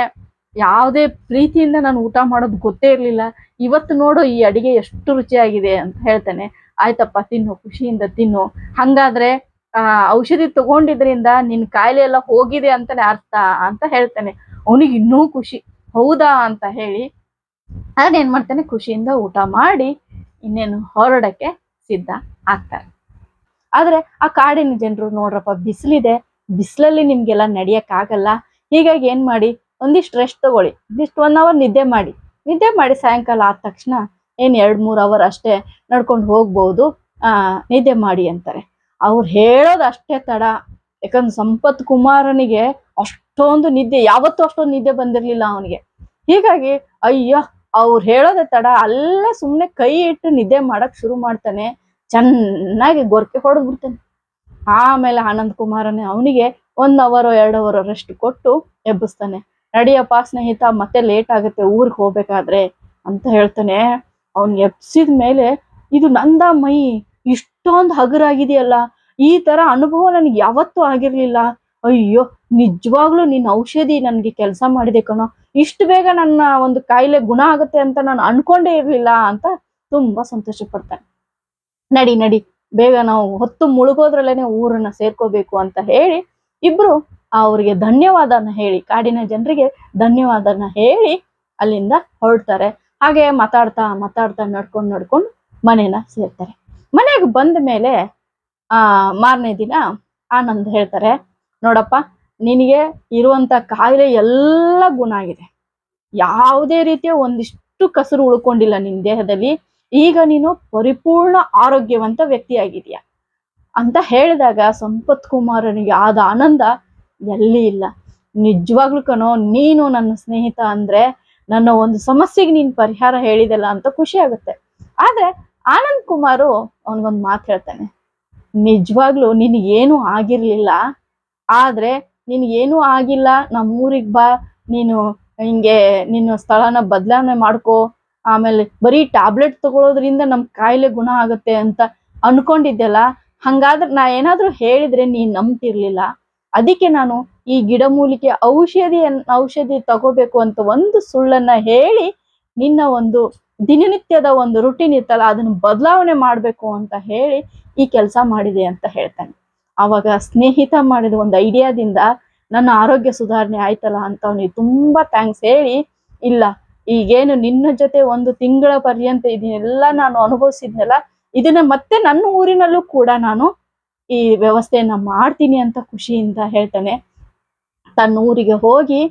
ಯಾವುದೇ ಪ್ರೀತಿಯಿಂದ ನಾನು ಊಟ ಮಾಡೋದು ಗೊತ್ತೇ ಇರಲಿಲ್ಲ. ಇವತ್ತು ನೋಡು ಈ ಅಡಿಗೆ ಎಷ್ಟು ರುಚಿಯಾಗಿದೆ ಅಂತ ಹೇಳ್ತಾನೆ. ಆಯ್ತಪ್ಪ, ತಿನ್ನು, ಖುಷಿಯಿಂದ ತಿನ್ನು. ಹಂಗಾದ್ರೆ ಆ, ಔಷಧಿ ತಗೊಂಡಿದ್ರಿಂದ ನಿನ್ ಕಾಯಿಲೆ ಎಲ್ಲ ಹೋಗಿದೆ ಅಂತಾನೆ ಅರ್ಥ ಅಂತ ಹೇಳ್ತಾನೆ. ಅವನಿಗೆ ಇನ್ನೂ ಖುಷಿ. ಹೌದಾ ಅಂತ ಹೇಳಿ ಅದನ್ನೇನ್ ಮಾಡ್ತಾನೆ, ಖುಷಿಯಿಂದ ಊಟ ಮಾಡಿ ಇನ್ನೇನು ಹೊರಡಕ್ಕೆ ಸಿದ್ಧ ಆಗ್ತಾರೆ. ಆದ್ರೆ ಆ ಕಾಡಿನ ಜನರು ನೋಡ್ರಪ್ಪ, ಬಿಸಿಲಿದೆ. ಬಿಸಿಲಲ್ಲಿ ನಿಮ್ಗೆಲ್ಲ ಆಗಲ್ಲ ಹೀಗಾಗಿ ಏನ್ ಮಾಡಿ, ಒಂದಿಷ್ಟು ರೆಸ್ಟ್ ತಗೊಳ್ಳಿ. ಒಂದಿಷ್ಟು ಒನ್ ಅವರ್ ನಿದ್ದೆ ಮಾಡಿ. ನಿದ್ದೆ ಮಾಡಿ ಸಾಯಂಕಾಲ ಆದ ತಕ್ಷಣ ಏನ್ ಎರಡ್ ಮೂರ್ ಅವರ್ ಅಷ್ಟೇ ನಡ್ಕೊಂಡು ಹೋಗ್ಬಹುದು ಆ, ನಿದ್ದೆ ಮಾಡಿ ಅಂತಾರೆ. ಅವ್ರು ಹೇಳೋದು ಅಷ್ಟೇ ತಡ. ಯಾಕಂದ್ರೆ ಸಂಪತ್ ಕುಮಾರನಿಗೆ ಅಷ್ಟೊಂದು ನಿದ್ದೆ, ಯಾವತ್ತೂ ಅಷ್ಟೊಂದು ನಿದ್ದೆ ಬಂದಿರ್ಲಿಲ್ಲ ಅವನಿಗೆ. ಹೀಗಾಗಿ ಅಯ್ಯೋ, ಅವ್ರು ಹೇಳೋದೇ ತಡ. ಅಲ್ಲೇ ಸುಮ್ಮನೆ ಕೈ ಇಟ್ಟು ನಿದ್ದೆ ಮಾಡಕ್ ಶುರು ಮಾಡ್ತಾನೆ. ಚೆನ್ನಾಗಿ ಗೊರಕೆ ಹೊಡೆದು ಬಿಡ್ತಾನೆ. ಆಮೇಲೆ ಆನಂದ್ ಕುಮಾರನೇ ಅವನಿಗೆ ಒಂದ್ ಅವರ್, ಎರಡು ಅವರ್ ರೆಸ್ಟ್ ಕೊಟ್ಟು ಎಬ್ಬಿಸ್ತಾನೆ. ನಡಿಯಪ್ಪ ಸ್ನೇಹಿತ, ಮತ್ತೆ ಲೇಟ್ ಆಗುತ್ತೆ, ಊರಿಗೆ ಹೋಗ್ಬೇಕಾದ್ರೆ ಅಂತ ಹೇಳ್ತಾನೆ. ಅವ್ನ್ ಎಬ್ಸಿದ ಮೇಲೆ ಇದು ನಂದ ಮೈ ಇಷ್ಟೊಂದು ಹಗುರಾಗಿದೆಯಲ್ಲ? ಈ ತರ ಅನುಭವ ನನಗೆ ಯಾವತ್ತೂ ಆಗಿರ್ಲಿಲ್ಲ. ಅಯ್ಯೋ, ನಿಜವಾಗ್ಲೂ ನಿನ್ನ ಔಷಧಿ ನನ್ಗೆ ಕೆಲಸ ಮಾಡಿದೆ ಕಣೋ. ಇಷ್ಟು ಬೇಗ ನನ್ನ ಒಂದು ಕಾಯಿಲೆ ಗುಣ ಆಗುತ್ತೆ ಅಂತ ನಾನು ಅನ್ಕೊಂಡೇ ಇರ್ಲಿಲ್ಲ ಅಂತ ತುಂಬಾ ಸಂತೋಷ ಪಡ್ತಾನೆ ನಡಿ ನಡಿ. ಬೇಗ ನಾವು ಹೊತ್ತು ಮುಳುಗೋದ್ರಲ್ಲೇನೆ ಊರನ್ನ ಸೇರ್ಕೋಬೇಕು ಅಂತ ಹೇಳಿ ಇಬ್ರು ಅವ್ರಿಗೆ ಧನ್ಯವಾದನ ಹೇಳಿ, ಕಾಡಿನ ಜನರಿಗೆ ಧನ್ಯವಾದನ ಹೇಳಿ ಅಲ್ಲಿಂದ ಹೊರಡ್ತಾರೆ. ಹಾಗೆ ಮಾತಾಡ್ತಾ ಮಾತಾಡ್ತಾ ನಡ್ಕೊಂಡು ನಡ್ಕೊಂಡು ಮನೇನ ಸೇರ್ತಾರೆ. ಮನೆಗೆ ಬಂದ ಮೇಲೆ, ಆ, ಮಾರನೇ ದಿನ ಆನಂದ್ ಹೇಳ್ತಾರೆ, ನೋಡಪ್ಪ, ನಿನಗೆ ಇರುವಂತ ಕಾಯಿಲೆ ಎಲ್ಲ ಗುಣ ಆಗಿದೆ. ಯಾವುದೇ ರೀತಿಯ ಒಂದಿಷ್ಟು ಕಸರು ಉಳ್ಕೊಂಡಿಲ್ಲ ನಿನ್ ದೇಹದಲ್ಲಿ, ಈಗ ನೀನು ಪರಿಪೂರ್ಣ ಆರೋಗ್ಯವಂತ ವ್ಯಕ್ತಿಯಾಗಿದೀಯ ಅಂತ ಹೇಳಿದಾಗ ಸಂಪತ್ ಕುಮಾರನಿಗೆ ಆದ ಆನಂದ ಎಲ್ಲಿ ಇಲ್ಲ. ನಿಜವಾಗ್ಲು ಕಣೋ, ನೀನು ನನ್ನ ಸ್ನೇಹಿತ ಅಂದ್ರೆ ನನ್ನ ಒಂದು ಸಮಸ್ಯೆಗೆ ನೀನ್ ಪರಿಹಾರ ಹೇಳಿದಲ್ಲ ಅಂತ ಖುಷಿ ಆಗುತ್ತೆ. ಆದ್ರೆ ಆನಂದ್ ಕುಮಾರು ಅವನಿಗೊಂದು ಮಾತು ಹೇಳ್ತಾನೆ. ನಿಜವಾಗ್ಲೂ ನಿನಗೇನು ಆಗಿರ್ಲಿಲ್ಲ, ಆದ್ರೆ ನಿನಗೇನು ಆಗಿಲ್ಲ, ನಮ್ಮೂರಿಗೆ ಬಾ, ನೀನು ಹಿಂಗೆ ನಿನ್ನ ಸ್ಥಳನ ಬದಲಾವಣೆ ಮಾಡ್ಕೋ, ಆಮೇಲೆ ಬರೀ ಟ್ಯಾಬ್ಲೆಟ್ ತಗೊಳ್ಳೋದ್ರಿಂದ ನಮ್ ಕಾಯಿಲೆ ಗುಣ ಆಗುತ್ತೆ ಅಂತ ಅನ್ಕೊಂಡಿದ್ದೆಲ್ಲ ಹಂಗಾದ್ರೆ ನಾ ಏನಾದರೂ ಹೇಳಿದ್ರೆ ನೀನ್ ನಂಬ್ತಿರ್ಲಿಲ್ಲ. ಅದಕ್ಕೆ ನಾನು ಈ ಗಿಡಮೂಲಿಕೆ ಔಷಧಿಯನ್ನು ಔಷಧಿ ತಗೋಬೇಕು ಅಂತ ಒಂದು ಸುಳ್ಳನ್ನ ಹೇಳಿ ನಿನ್ನ ಒಂದು ದಿನನಿತ್ಯದ ಒಂದು ರುಟೀನ್ ಇತ್ತಲ್ಲ, ಅದನ್ನ ಬದಲಾವಣೆ ಮಾಡ್ಬೇಕು ಅಂತ ಹೇಳಿ ಈ ಕೆಲಸ ಮಾಡಿದೆ ಅಂತ ಹೇಳ್ತಾನೆ. ಅವಾಗ ಸ್ನೇಹಿತ ಮಾಡಿದ ಒಂದು ಐಡಿಯಾದಿಂದ ನನ್ನ ಆರೋಗ್ಯ ಸುಧಾರಣೆ ಆಯ್ತಲ್ಲ ಅಂತ ಅವನಿಗೆ ತುಂಬಾ ಥ್ಯಾಂಕ್ಸ್ ಹೇಳಿ, ಇಲ್ಲ, ಈಗೇನು ನಿನ್ನ ಜೊತೆ ಒಂದು ತಿಂಗಳ ಪರ್ಯಂತ ಇದನ್ನೆಲ್ಲ ನಾನು ಅನುಭವಿಸಿದ್ನಲ್ಲ, ಇದನ್ನ ಮತ್ತೆ ನನ್ನ ಊರಿನಲ್ಲೂ ಕೂಡ ನಾನು ಈ ವ್ಯವಸ್ಥೆಯನ್ನ ಮಾಡ್ತೀನಿ ಅಂತ ಖುಷಿಯಿಂದ ಹೇಳ್ತಾನೆ. ತನ್ನ ಊರಿಗೆ ಹೋಗಿ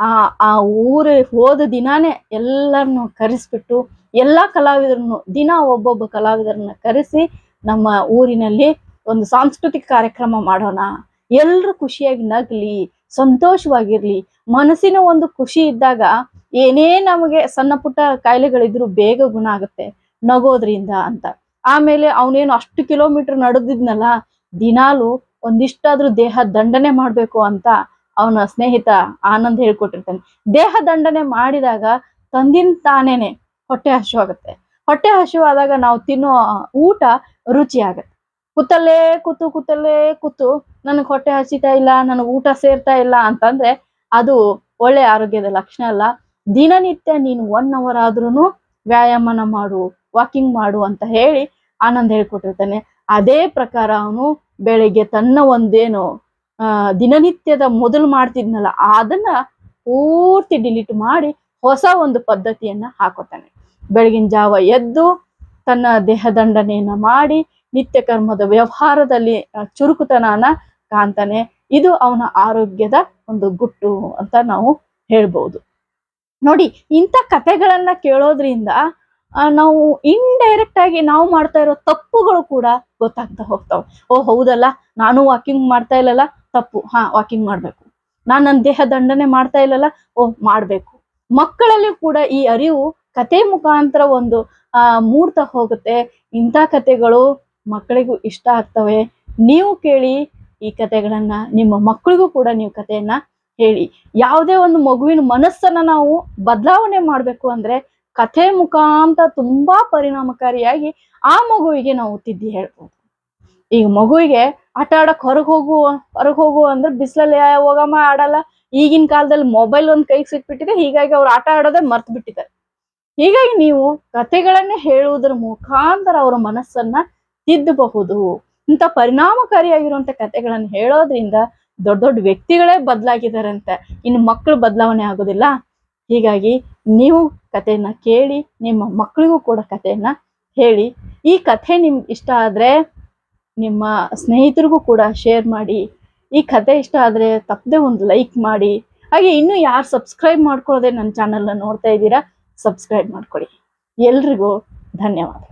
ಆ ಆ ಊರು ಹೋದ ದಿನಾನೇ ಎಲ್ಲರನ್ನು ಕರೆಸ್ಬಿಟ್ಟು ಎಲ್ಲಾ ಕಲಾವಿದರನ್ನು ದಿನ ಒಬ್ಬೊಬ್ಬ ಕಲಾವಿದರನ್ನ ಕರೆಸಿ ನಮ್ಮ ಊರಿನಲ್ಲಿ ಒಂದು ಸಾಂಸ್ಕೃತಿಕ ಕಾರ್ಯಕ್ರಮ ಮಾಡೋಣ. ಎಲ್ರು ಖುಷಿಯಾಗಿ ನಗ್ಲಿ, ಸಂತೋಷವಾಗಿರ್ಲಿ. ಮನಸ್ಸಿನ ಒಂದು ಖುಷಿ ಇದ್ದಾಗ ಏನೇ ನಮಗೆ ಸಣ್ಣ ಪುಟ್ಟ ಕಾಯಿಲೆಗಳಿದ್ರು ಬೇಗ ಗುಣ ಆಗುತ್ತೆ. ನಗೋದ್ರಿಂದ ಅಂತ. ಆಮೇಲೆ ಅವನೇನು ಅಷ್ಟು ಕಿಲೋಮೀಟರ್ ನಡೆದಿದ್ನಲ್ಲ, ದಿನಾಲು ಒಂದಿಷ್ಟಾದ್ರೂ ದೇಹ ದಂಡನೆ ಮಾಡ್ಬೇಕು ಅಂತ ಅವನ ಸ್ನೇಹಿತ ಆನಂದ್ ಹೇಳ್ಕೊಟ್ಟಿರ್ತಾನೆ. ದೇಹ ದಂಡನೆ ಮಾಡಿದಾಗ ತಂದಿನ ತಾನೇನೆ ಹೊಟ್ಟೆ ಹಸಿವಾಗುತ್ತೆ ಹೊಟ್ಟೆ ಹಸಿವಾದಾಗ ನಾವು ತಿನ್ನೋ ಊಟ ರುಚಿ ಆಗತ್ತೆ ಕೂತಲ್ಲೇ ಕೂತು ಕೂತಲ್ಲೇ ಕೂತು ನನಗೆ ಹೊಟ್ಟೆ ಹಸಿತಾ ಇಲ್ಲ, ನನಗೆ ಊಟ ಸೇರ್ತಾ ಇಲ್ಲ ಅಂತಂದ್ರೆ ಅದು ಒಳ್ಳೆ ಆರೋಗ್ಯದ ಲಕ್ಷಣ ಅಲ್ಲ. ದಿನನಿತ್ಯ ನೀನು ಒನ್ ಅವರ್ ಆದ್ರೂ ವ್ಯಾಯಾಮನ ಮಾಡು ವಾಕಿಂಗ್ ಮಾಡು ಅಂತ ಹೇಳಿ ಆನಂದ್ ಹೇಳ್ಕೊಟ್ಟಿರ್ತಾನೆ. ಅದೇ ಪ್ರಕಾರ ಅವನು ಬೆಳಿಗ್ಗೆ ತನ್ನ ಒಂದೇನು ದಿನನಿತ್ಯದ ಮೊದಲು ಮಾಡ್ತಿದ್ನಲ್ಲ, ಅದನ್ನ ಪೂರ್ತಿ ಡಿಲೀಟ್ ಮಾಡಿ ಹೊಸ ಒಂದು ಪದ್ಧತಿಯನ್ನ ಹಾಕೋತಾನೆ. ಬೆಳಗಿನ ಜಾವ ಎದ್ದು ತನ್ನ ದೇಹದಂಡನೆಯನ್ನ ಮಾಡಿ ನಿತ್ಯ ಕರ್ಮದ ವ್ಯವಹಾರದಲ್ಲಿ ಚುರುಕುತನನ ಕಾಣ್ತಾನೆ. ಇದು ಅವನ ಆರೋಗ್ಯದ ಒಂದು ಗುಟ್ಟು ಅಂತ ನಾವು ಹೇಳ್ಬೋದು. ನೋಡಿ, ಇಂಥ ಕಥೆಗಳನ್ನ ಕೇಳೋದ್ರಿಂದ ನಾವು ಇನ್ಡೈರೆಕ್ಟ್ ಆಗಿ ನಾವು ಮಾಡ್ತಾ ಇರೋ ತಪ್ಪುಗಳು ಕೂಡ ಗೊತ್ತಾಗ್ತಾ ಹೋಗ್ತಾವ. ಓ, ಹೌದಲ್ಲ, ನಾನು ವಾಕಿಂಗ್ ಮಾಡ್ತಾ ಇಲ್ಲಲ್ಲ ತಪ್ಪು, ಹಾ ವಾಕಿಂಗ್ ಮಾಡ್ಬೇಕು. ನಾನು ನನ್ನ ದೇಹ ದಂಡನೆ ಮಾಡ್ತಾ ಇಲ್ಲಲ್ಲ, ಓ, ಮಾಡ್ಬೇಕು. ಮಕ್ಕಳಲ್ಲಿ ಕೂಡ ಈ ಅರಿವು ಕತೆ ಮುಖಾಂತರ ಒಂದು, ಆ, ಮೂಡ್ತಾ ಹೋಗುತ್ತೆ. ಇಂಥ ಕತೆಗಳು ಮಕ್ಕಳಿಗೂ ಇಷ್ಟ ಆಗ್ತವೆ. ನೀವು ಕೇಳಿ ಈ ಕತೆಗಳನ್ನ ನಿಮ್ಮ ಮಕ್ಕಳಿಗೂ ಕೂಡ ನೀವು ಕಥೆಯನ್ನ ಹೇಳಿ. ಯಾವುದೇ ಒಂದು ಮಗುವಿನ ಮನಸ್ಸನ್ನ ನಾವು ಬದಲಾವಣೆ ಮಾಡ್ಬೇಕು ಅಂದ್ರೆ ಕಥೆ ಮುಖಾಂತರ ತುಂಬಾ ಪರಿಣಾಮಕಾರಿಯಾಗಿ ಆ ಮಗುವಿಗೆ ನಾವು ತಿದ್ದಿ ಹೇಳ್ಬೋದು. ಈಗ ಮಗುವಿಗೆ ಆಟ ಆಡಕ್ ಹೊರಗೆ ಹೋಗು ಹೊರಗೆ ಹೋಗು ಅಂದ್ರೆ ಬಿಸಿಲಲ್ಲಿ ಹೋಗಮ್ಮ, ಆಡಲ್ಲ. ಈಗಿನ ಕಾಲದಲ್ಲಿ ಮೊಬೈಲ್ ಒಂದ್ ಕೈಗೆ ಸಿಕ್ಬಿಟ್ಟಿದೆ, ಹೀಗಾಗಿ ಅವ್ರು ಆಟ ಆಡೋದೇ ಮರ್ತು ಬಿಟ್ಟಿದ್ದಾರೆ. ಹೀಗಾಗಿ ನೀವು ಕಥೆಗಳನ್ನೇ ಹೇಳುವುದರ ಮುಖಾಂತರ ಅವರ ಮನಸ್ಸನ್ನ ತಿದ್ದಬಹುದು. ಇಂಥ ಪರಿಣಾಮಕಾರಿಯಾಗಿರುವಂತ ಕಥೆಗಳನ್ನು ಹೇಳೋದ್ರಿಂದ ದೊಡ್ಡ ದೊಡ್ಡ ವ್ಯಕ್ತಿಗಳೇ ಬದಲಾಗಿದ್ದಾರಂತೆ. ಇನ್ನು ಮಕ್ಕಳು ಬದಲಾವಣೆ ಆಗೋದಿಲ್ಲ. ಹೀಗಾಗಿ ನೀವು ಕಥೆಯನ್ನ ಕೇಳಿ, ನಿಮ್ಮ ಮಕ್ಕಳಿಗೂ ಕೂಡ ಕಥೆಯನ್ನ ಹೇಳಿ. ಈ ಕಥೆ ನಿಮ್ಗೆ ಇಷ್ಟ ಆದ್ರೆ ನಿಮ್ಮ ಸ್ನೇಹಿತರಿಗೂ ಕೂಡ ಶೇರ್ ಮಾಡಿ. ಈ ಕಥೆ ಇಷ್ಟ ಆದರೆ ತಪ್ಪದೆ ಒಂದು ಲೈಕ್ ಮಾಡಿ. ಹಾಗೆ ಇನ್ನೂ ಯಾರು ಸಬ್ಸ್ಕ್ರೈಬ್ ಮಾಡ್ಕೊಳ್ಳೋದೆ ನನ್ನ ಚಾನಲ್ನ ನೋಡ್ತಾ ಇದ್ದೀರಾ ಸಬ್ಸ್ಕ್ರೈಬ್ ಮಾಡ್ಕೊಳ್ಳಿ. ಎಲ್ರಿಗೂ ಧನ್ಯವಾದ.